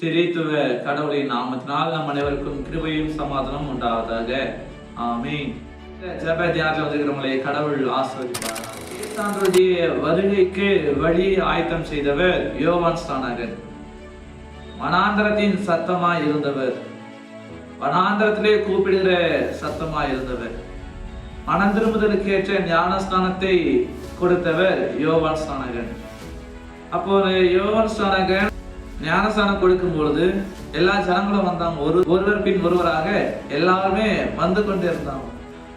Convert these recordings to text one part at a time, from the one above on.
திரைத்துவ கடவுளின் நாமத்தினால் நம் அனைவருக்கும் கிருபையும் சமாதானம் உண்டாவதாக. ஆமீன். இந்த தியானத்தில் வந்திருக்கிறவங்களை கடவுள் ஆசிரியர் இயேசுடைய வருகைக்கு வழி ஆயத்தம் செய்தவர் யோவான் ஸ்நானகன் வனாந்திரத்தின் சத்தமாய் இருந்தவர். வனாந்திரத்திலே கூப்பிடுகிற சத்தமாய் இருந்தவர். மனம் திரும்புதலுக்கு ஏற்ற ஞானஸ்தானத்தை கொடுத்தவர் யோவான் ஸ்தானகன் அப்போ யோவான் ஸ்தானகன் ஞானஸ்தானம் கொடுக்கும் பொழுது எல்லா ஜனங்களும் வந்தாங்க. ஒரு ஒருவர் பின் ஒருவராக எல்லாருமே வந்து கொண்டே இருந்தாங்க.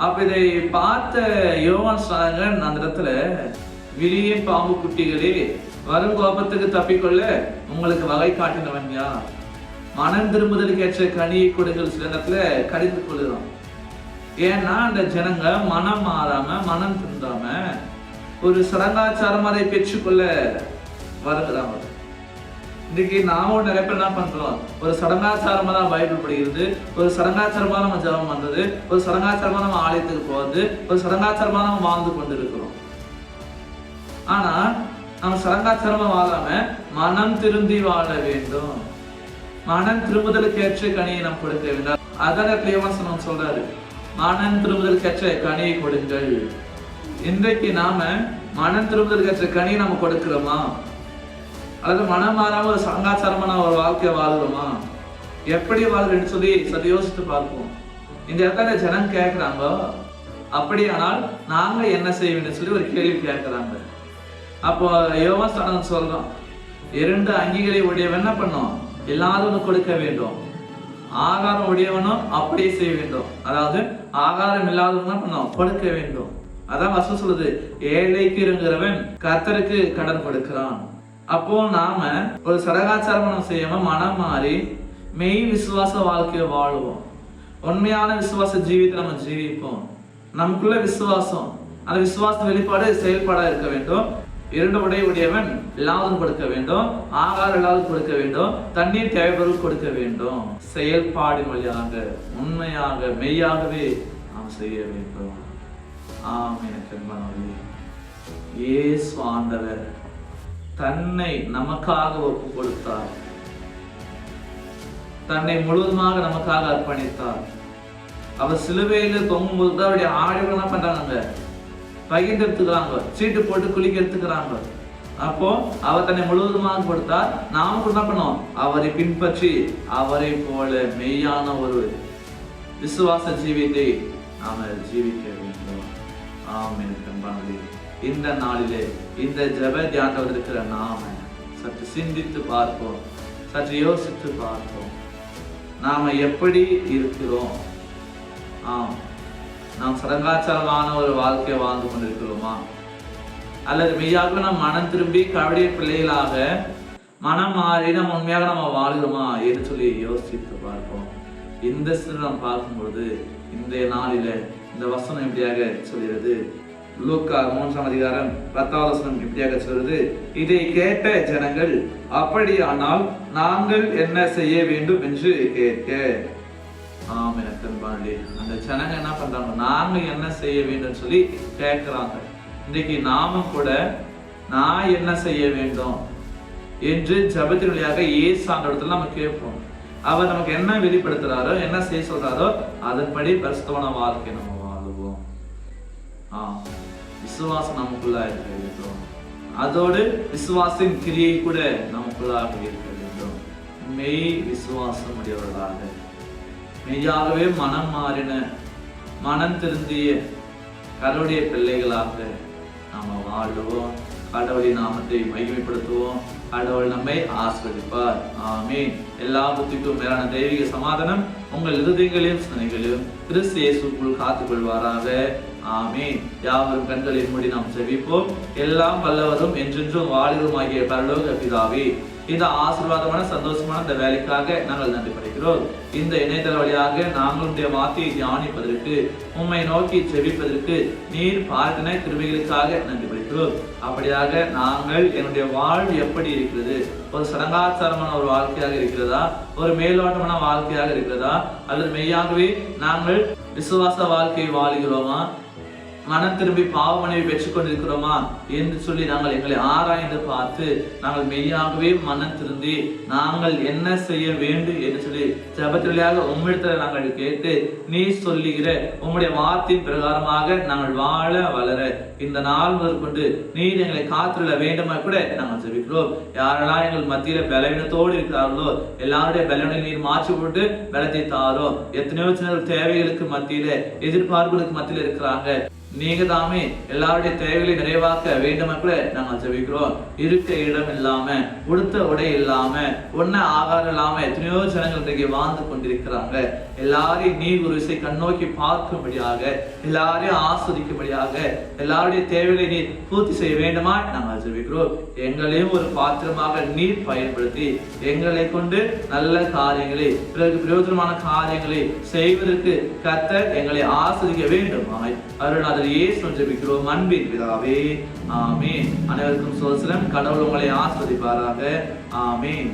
அப்ப இதை பார்த்த யோவான் ஸ்நானகன் அந்த இடத்துல விரிய பாம்பு குட்டிகளே வரும் கோபத்துக்கு தப்பிக்கொள்ள உங்களுக்கு வகை காட்டினவன் யா மனம் திரும்புதலுக்கு ஏற்ற கனியை கொடுங்கள் சில இடத்துல கடிந்து கொள்ளுறோம். ஏன்னா அந்த ஜனங்க மனம் மாறாம மனம் திருந்தாம ஒரு சடங்காச்சாரம் அதை பெற்றுக்கொள்ள வருகிறாங்க. இன்னைக்கு நாம நிறைய பேர் என்ன பண்றோம்? ஒரு சடங்காச்சாரமா தான் பைபிள் படிக்கிறது ஒரு சடங்காச்சாரமா நம்ம ஜெபம் பண்றது ஒரு சடங்காச்சாரமா நம்ம ஆலயத்துக்கு போறது ஒரு சடங்காச்சாரமா நம்ம வாழ்ந்து கொண்டு இருக்கிறோம் ஆனா நம்ம சடங்காச்சாரமா வாழாம மனம் திருந்தி வாழ வேண்டும். மனம் திரும்புதலுக்கு ஏற்ற கனியை நாம் கொடுக்க வேண்டும். அதான் கிளியவாசனம் சொல்றாரு. மனம் திரும்புதலுக்கு ஏற்ற கனியை கொடுங்கள். இன்றைக்கு நாம மனம் திரும்புதலுக்கு ஏற்ற கனியை நம்ம கொடுக்கிறோமா? அது மனம் மாறாம ஒரு சங்காச்சாரமான ஒரு வாழ்க்கையை வாழ்கிறோமா எப்படி வாழ்றேன்னு சொல்லி சரி யோசித்து பார்ப்போம். இந்த இடத்துல ஜனம் கேட்கிறாங்க அப்படியானால் நாங்க என்ன செய்வோம்னு சொல்லி ஒரு கேள்வி கேட்கிறாங்க. அப்போ யோகாஸ்தானம் சொல்றோம் இரண்டு அங்கிகளை உடையவன் என்ன பண்ணும்? எல்லாரும் கொடுக்க வேண்டும். ஆகாரம் உடையவனும் அப்படியே செய்ய வேண்டும். அதாவது ஆகாரம் இல்லாதவன் என்ன பண்ணும்? கொடுக்க வேண்டும். அதான் வசம் சொல்லுது ஏழைக்கு இருங்கிறவன் கர்த்தருக்கு கடன் கொடுக்கிறான். அப்போ நாம ஒரு சடகாச்சாரம் செய்யாம மனம் மாறி மெய் விசுவாச வாழ்க்கையை வாழுவோம். உண்மையான விசுவாச ஜீவித்தை நம்ம ஜீவிப்போம். நமக்குள்ள விசுவாசம் அந்த விசுவாச வெளிப்பாடு செயல்பாடா இருக்க வேண்டும். இரண்டு உடைய உடையவன் எல்லாரும் கொடுக்க வேண்டும். ஆகாரம் இல்லாத கொடுக்க வேண்டும். தண்ணீர் தேவைப்பொருள் கொடுக்க வேண்டும். செயல்பாடு வழியாக உண்மையாக மெய்யாகவே நாம் செய்ய வேண்டும். ஆம் எனக்கு அன்பானவர்களே. இயேசு ஆண்டவர் தன்னை நமக்காக ஒப்பு கொடுத்தார் தன்னை முழுவதுமாக நமக்காக அர்ப்பணித்தார். அவர் சிலுவையில் தொங்கும்போது தான் அவருடைய ஆடைகள் என்ன பண்றாங்க பகிர்ந்து எடுத்துக்கிறாங்க சீட்டு போட்டு குளிக்க எடுத்துக்கிறாங்க. அப்போ அவர் தன்னை முழுவதுமாக கொடுத்தார். நாம என்ன பண்ணோம் அவரை பின்பற்றி அவரை போல மெய்யான ஒரு விசுவாச ஜீவியத்தை நாம ஜீவிக்க வேண்டும். ஆம் எனக்கு இந்த நாளிலே இந்த ஜப தியானத்தில் இருக்கிற நாம சற்று சிந்தித்து பார்ப்போம் சற்று யோசித்து பார்ப்போம். நாம எப்படி இருக்கிறோம்? ஆம் நாம் சடங்காச்சாரமான ஒரு வாழ்க்கையை வாழ்ந்து கொண்டிருக்கிறோமா? அல்லது மெய்யாக நாம் மனம் திரும்பி கவடைய பிள்ளைகளாக மனம் மாறி நம்ம உண்மையாக நம்ம வாழ்கிறோமா என்று சொல்லி யோசித்து பார்ப்போம். இந்த சிறு நாம் பார்க்கும்பொழுது இந்த நாளில இந்த வசனம் எப்படியாக சொல்கிறது? லூக்கா மூன்றாம் அதிகாரம் பத்தாவது வசனம் இப்படியாக சொல்றது இதை கேட்ட ஜனங்கள் அப்படியானால் நாங்கள் என்ன செய்ய வேண்டும் என்று கேட்க. ஆம் எனக்கு அந்த ஜனங்க என்ன பண்றாங்க? நாங்க என்ன செய்ய வேண்டும் சொல்லி கேட்கிறாங்க. இன்னைக்கு நாம கூட நான் என்ன செய்ய வேண்டும் என்று ஜபத்தின் வழியாக ஏசு அந்த இடத்துல நம்ம கேட்போம். அவர் நமக்கு என்ன வெளிப்படுத்துறாரோ என்ன செய்ய சொல்றாரோ அதன்படி பரிசுத்தமான வாழ்க்கை நம்ம வாழுவோம். ஆ விசுவாசம் நமக்குள்ளா இருக்க வேண்டும். அதோடு விசுவாசின் கிரியை கூட நமக்குள்ளாக இருக்க வேண்டும். மெய் விசுவாசம் உடையவர்களாக மெய்யாகவே மனம் மாறின மனம் திருந்திய கடவுளுடைய பிள்ளைகளாக நாம வாழுவோம். கடவுளின் நாமத்தை மகிமைப்படுத்துவோம். கடவுள் நம்மை ஆஸ்வதிப்பார் ஆமீன். எல்லா புத்திக்கும் மேலான தெய்வீக சமாதானம் உங்கள் இருதயங்களையும் சிந்தனைகளையும் கிறிஸ்து இயேசுக்குள் காத்துக்கொள்வாராக. ஆமீன். யாவரும் கண்களை மூடி நாம் செவிப்போம் எல்லாம் வல்லவரும் என்றென்றும் வாழிலும் ஆகிய பரலோக பிதாவே இந்த ஆசீர்வாதமான சந்தோஷமான இந்த வேலைக்காக நாங்கள் நன்றி படைக்கிறோம். இந்த இணையதள வழியாக நாங்களுடைய வார்த்தையை தியானிப்பதற்கு உம்மை நோக்கி செவிப்பதற்கு நீர் பார்த்தின கிருமிகளுக்காக நன்றி படைக்கிறோம் அப்படியாக நாங்கள் என்னுடைய வாழ்வு எப்படி இருக்கிறது? ஒரு சடங்காச்சாரமான ஒரு வாழ்க்கையாக இருக்கிறதா? ஒரு மேலோட்டமான வாழ்க்கையாக இருக்கிறதா? அல்லது மெய்யாகவே நாங்கள் விசுவாச வாழ்க்கையை வாழுகிறோமா? மனம் திரும்பி பாவமனைவை பெற்றுக் கொண்டிருக்கிறோமா என்று சொல்லி நாங்கள் எங்களை ஆராய்ந்து பார்த்து நாங்கள் மெய்யாகவே மனம் திருந்தி நாங்கள் என்ன செய்ய வேண்டும் என்று சொல்லி ஜபத்திலேயாக உம்மிடத்தில் நாங்கள் கேட்டு நீ சொல்லுகிற உம்முடைய வார்த்தையின் பிரகாரமாக நாங்கள் வாழ வளர இந்த நாள் முதல் கொண்டு நீர் எங்களை காத்துள்ள வேண்டுமா கூட நாங்கள் ஜெபிக்கிறோம். யாரெல்லாம் எங்கள் மத்தியில பலவீனத்தோடு இருக்கிறார்களோ எல்லாருடைய பலவீனை நீர் மாற்றி போட்டு பலத்தை தாரோ எத்தனையோ சின்ன தேவைகளுக்கு மத்தியில எதிர்பார்ப்புகளுக்கு மத்தியில இருக்கிறாங்க. நீங்க தாமே எல்லாருடைய தேவைகளை நிறைவாக்க வேண்டுமா நாங்கள் இருக்க இடம் இல்லாம உடுத்த உடை இல்லாம ஒன்ன ஆகாரம் இல்லாம எத்தனையோ ஜனங்கள் இன்றைக்கு வாழ்ந்து கொண்டிருக்கிறாங்க. எல்லாரையும் நீ ஒரு விசை கண்ணோக்கி பார்க்கும்படியாக எல்லாரையும் ஆஸ்வதிக்கும்படியாக எல்லாருடைய தேவைகளை நீர் பூர்த்தி செய்ய வேண்டுமா நாங்கள் ஜபிக்கிறோம் எங்களையும் ஒரு பாத்திரமாக நீர் பயன்படுத்தி எங்களை கொண்டு நல்ல காரியங்களை பிறகு பிரயோஜனமான காரியங்களை செய்வதற்கு கத்த எங்களை ஆஸ்வதிக்க வேண்டுமாய் அருணாதர் இயேசு ஜெபிக்கிறோம். அன்பின் பிதாவே ஆமேன். அனைவருக்கும் சோசலம் கடவுள் உங்களை ஆஸ்வதிப்பாராக ஆமேன்.